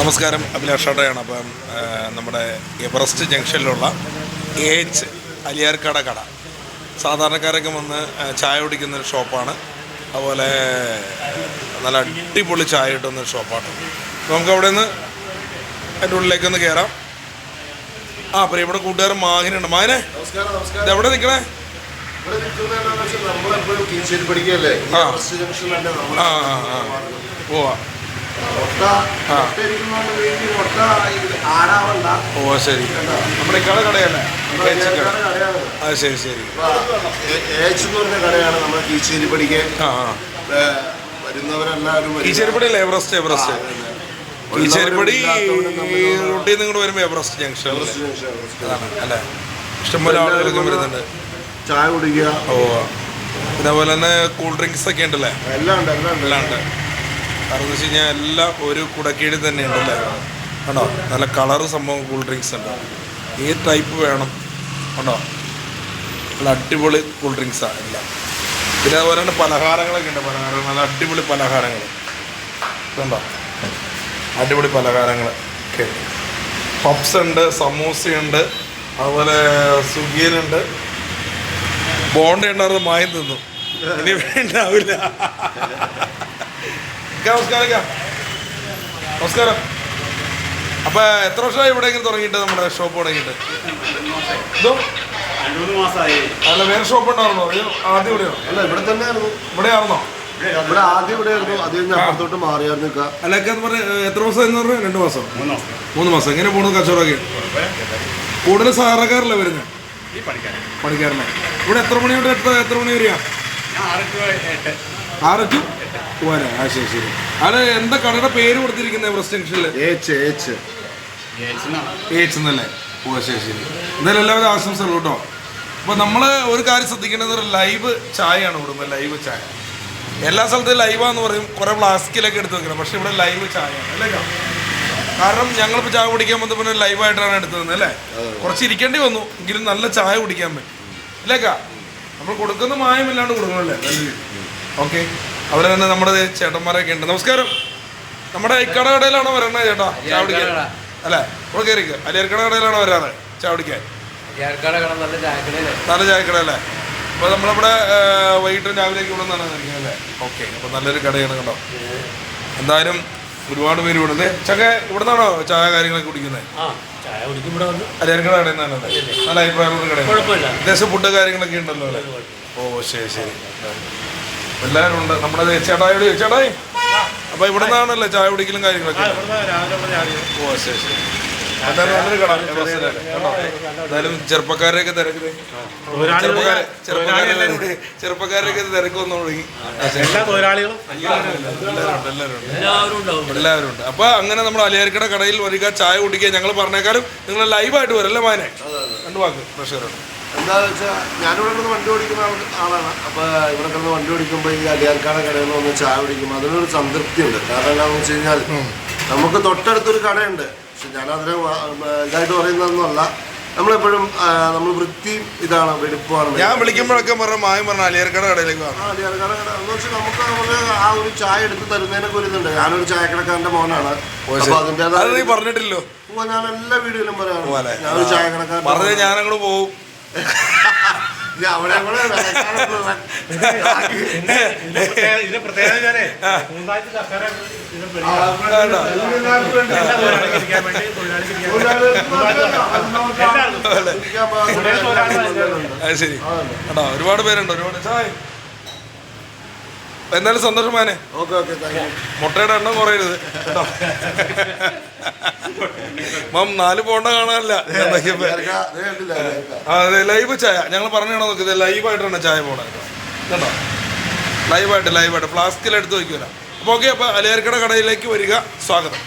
നമസ്കാരം അഭിലാഷാട്ടയാണ് അപ്പം നമ്മുടെ എവറസ്റ്റ് ജംഗ്ഷനിലുള്ള എ എച്ച് അലിയാർക്കട കട. സാധാരണക്കാരൊക്കെ വന്ന് ചായ കുടിക്കുന്ന ഒരു ഷോപ്പാണ്. അതുപോലെ നല്ല അടിപൊളി ചായ കിട്ടുന്ന ഒരു ഷോപ്പാണ്. അപ്പോൾ നമുക്ക് അവിടെ നിന്ന് അതിന്റെ ഉള്ളിലേക്കൊന്ന് കയറാം ആ പ്രിയപ്പെട്ട കൂട്ടുകാരൻ മാഹിനുണ്ട്. മാഹിനെ ഇതെവിടെ നിൽക്കണേ? ഇവിടെ ഓ ശരി. നമ്മുടെ കടയല്ലേ? കട കടയാണ്. ആ ശരി ശരി. കടയാണ് നമ്മുടെ വരുന്നവരെല്ലാവരും എവറസ്റ്റ് എവറസ്റ്റ്. കീച്ചേരിപ്പടി റൂട്ടിൽ നിന്ന് ഇങ്ങോട്ട് വരുമ്പോൾ എവറസ്റ്റ് ജംഗ്ഷൻ അല്ലേ? ഇഷ്ടംപോലെ ആളുകളൊക്കെ വരുന്നുണ്ട്. ചായ കുടിക്കുക. ഓ ഇതേപോലെ തന്നെ കൂൾ ഡ്രിങ്ക്സ് ഒക്കെ ഉണ്ടല്ലേ? എല്ലാം ഉണ്ട് എല്ലാം ഉണ്ട്. എല്ലാം ഉണ്ട്. കാരണം എന്ന് വെച്ച് കഴിഞ്ഞാൽ എല്ലാം ഒരു കുടക്കീഴിൽ തന്നെ ഉണ്ടല്ലേ കണ്ടോ? നല്ല കളറ് സംഭവം കൂൾ ഡ്രിങ്ക്സ് ഉണ്ട്. ഏത് ടൈപ്പ് വേണം? കണ്ടോ? നല്ല അടിപൊളി കൂൾ ഡ്രിങ്ക്സാണ് എല്ലാം. പിന്നെ അതുപോലെ തന്നെ പലഹാരങ്ങളൊക്കെ ഉണ്ട്. പലഹാരങ്ങൾ നല്ല അടിപൊളി പലഹാരങ്ങൾ. കണ്ടോ? അടിപൊളി പലഹാരങ്ങൾ ഒക്കെ ഉണ്ട്. പപ്സ് ഉണ്ട് സമൂസയുണ്ട് അതുപോലെ സുഗീനുണ്ട് ബോണ്ട ഉണ്ടായിരുന്നു മായം തിന്നു. ഇനി വേണ്ടാവില്ല. നമസ്കാരം. നമസ്കാരം. അപ്പൊ എത്ര വർഷമായി ഇവിടെ ഇങ്ങനെ തുടങ്ങിയിട്ട് നമ്മുടെ ഷോപ്പ് തുടങ്ങിയിട്ട്? അല്ല വേറെ ഷോപ്പ് ഉണ്ടായിരുന്നോ? ആദ്യം ഇവിടെയോ അല്ല ഇവിടെ തന്നെയായിരുന്നു. ഇവിടെ ആയിരുന്നോ ഇവിടെ ആദ്യം ഇവിടെ ആയിരുന്നു അത് കഴിഞ്ഞ് അപ്പുറത്തോട്ട് മാറിയായിരുന്നു നിൽക്കുക അല്ല എന്ന് പറഞ്ഞ എത്ര മാസം എന്ന് രണ്ട് മാസം. മൂന്ന് മാസം. എങ്ങനെ പോണു കച്ചവടമൊക്കെ? കൂടുതൽ സാധാരണക്കാരല്ലേ വരുന്നത് പണിക്കാരനെ. ഇവിടെ എത്ര മണി തൊട്ട് എത്ര മണി വരെയാ? എട്ട് ആറ് ടു പോരാ. ആ ശരി ശരി. എന്താ കടയുടെ പേര് കൊടുത്തിരിക്കുന്നത് എവറസ്റ്റ് ജംഗ്ഷനിൽ ഏച്ച് ഏച്ച്. ഏച്ച് എന്നല്ലേ ഓ ശരി ശരി. എന്തായാലും എല്ലാവരും ആശംസകൾ കേട്ടോ. അപ്പോൾ നമ്മൾ ഒരു കാര്യം ശ്രദ്ധിക്കേണ്ടത് ഒരു ലൈവ് ചായയാണ് കൊടുക്കുന്നത് ലൈവ് ചായ. എല്ലാ സ്ഥലത്തും ലൈവാന്ന് പറയും കുറേ ഫ്ലാസ്കിലൊക്കെ എടുത്ത് വെക്കണം. പക്ഷെ ഇവിടെ ലൈവ് ചായയാണ് അല്ലേ? കാരണം ഞങ്ങളിപ്പോൾ ചായ കുടിക്കാൻ വന്നപ്പോൾ പിന്നെ ലൈവായിട്ടാണ് എടുത്തത് അല്ലേ? കുറച്ച് ഇരിക്കേണ്ടി വന്നു എങ്കിലും നല്ല ചായ കുടിക്കാൻ പറ്റും. അല്ലേക്കാ നമ്മൾ കൊടുക്കുന്ന മായമില്ലാണ്ട് കൊടുക്കണമല്ലേ ഓക്കെ. അതുപോലെ തന്നെ നമ്മുടെ ചേട്ടന്മാരൊക്കെ ഉണ്ട്. നമസ്കാരം. നമ്മുടെ ഇക്കട കടയിലാണോ വരണേ ചേട്ടാ? ചായ കുടിക്കാൻ അല്ലേ? ഇവിടെ കയറിക്ക് അലിയർക്കട കടയിലാണോ വരാറ് ഏർക്കാട് നല്ല ചായക്കടയിലെ നല്ല ചായക്കട അല്ലേ അപ്പോൾ നമ്മളിവിടെ വൈകിട്ട് രാവിലേക്ക് ഇവിടെ നിന്നാണ് കഴിക്കുന്നത് അല്ലേ? ഓക്കെ. അപ്പോൾ നല്ലൊരു കടയാണ് കേട്ടോ എന്തായാലും ഒരുപാട് പേര് ഇവിടെ ദേ, ചക്ക ഇവിടെ നിന്നാണോ ചായ കാര്യങ്ങളൊക്കെ കുടിക്കുന്നത്? അലിയർക്കട കടയിൽ നിന്നാണ് നല്ല അഭിപ്രായമുള്ള കടയാണ്. അത്യാവശ്യം ഫുഡ് കാര്യങ്ങളൊക്കെ ഉണ്ടല്ലോ അല്ലേ? ഓ ശരി ശരി. എല്ലാവരും ഉണ്ട്. നമ്മുടെ ചേട്ടായോട് ചേട്ടായി അപ്പൊ ഇവിടെ നിന്നാണല്ലേ ചായ കുടിക്കലും കാര്യങ്ങളൊക്കെ? ഓ ശരി ശരി. എന്തായാലും നല്ലൊരു കട. എവറസ്റ്റിലെ. കേട്ടോ? എന്തായാലും ചെറുപ്പക്കാരെയൊക്കെ തിരക്ക്. ചെറുപ്പക്കാരെ ചെറുപ്പക്കാരെ ചെറുപ്പക്കാരെയൊക്കെ തിരക്ക് വന്നു തുടങ്ങി എല്ലാവരും ഉണ്ട് അപ്പൊ അങ്ങനെ നമ്മൾ അലിയാരിക്കട കടയിൽ വരിക ചായ കുടിക്കുക ഞങ്ങൾ പറഞ്ഞേക്കാളും നിങ്ങൾ ലൈവായിട്ട് വരല്ലേ മാനെ? രണ്ടു വാക്ക്. പ്രഷറുണ്ട് എന്താന്ന് വെച്ചാൽ ഞാനിവിടെ കിടന്ന് വണ്ടി ഓടിക്കുന്ന ആളാണ്. അപ്പോൾ ഇവിടെ കിടന്ന് വണ്ടി ഓടിക്കുമ്പോൾ ഈ അലിയാർക്കാട് കടയിൽ നിന്ന് വന്ന് ചായ കുടിക്കുമ്പോൾ അതിനൊരു സംതൃപ്തി ഉണ്ട് കാരണം എന്താണെന്ന് വെച്ച് കഴിഞ്ഞാൽ നമുക്ക് തൊട്ടടുത്തൊരു കടയുണ്ട്. പക്ഷെ ഞാനതിനെ ഇതായിട്ട് പറയുന്നതൊന്നുമല്ല. നമ്മളെപ്പോഴും നമ്മൾ വൃത്തി ഇതാണ് വെടുപ്പമാണ് ഞാൻ വിളിക്കുമ്പോഴൊക്കെ പറഞ്ഞ മായം പറഞ്ഞ അലിയർക്കട കടയിലേക്ക് അലിയർക്കട കട എന്ന് വെച്ചാൽ നമുക്ക് നമുക്ക് ആ ഒരു ചായ എടുത്ത് തരുന്നതിനൊക്കെ ഒരു ഇതുണ്ട്. ഞാനൊരു ചായക്കടക്കാരന്റെ മോനാണ്. അപ്പൊ പറഞ്ഞിട്ടില്ലോ ഞാൻ എല്ലാ വീഡിയോയിലും പറയാം പോലെ ഞാനൊരു ചായക്കടക്കാരൻ പറഞ്ഞ ഞാനങ്ങോട്ട് പോവും. ഇതിന്റെ പ്രത്യേകത ഞാനേ മൂന്നാഴ്ച സർക്കാർ ശരി കേട്ടോ ഒരുപാട് പേരുണ്ട് ഒരുപാട് എന്തായാലും സന്തോഷം മാനെ. ഓക്കെ ഓക്കെ മുട്ടയുടെ എണ്ണം കുറയരുത്. മാം നാല് പോണ്ട കാണാനല്ല. അതെ ലൈവ് ചായ. ഞങ്ങൾ പറഞ്ഞാണോ നോക്കിയത് ലൈവായിട്ടാണ് ചായ പോണത് കേട്ടോ ലൈവായിട്ട് ലൈവായിട്ട്. ഫ്ലാസ്കിൽ എടുത്ത് വയ്ക്കൂല അപ്പോൾ ഓക്കെ അപ്പോൾ അലിയാർക്കട കടയിലേക്ക് വരിക. സ്വാഗതം.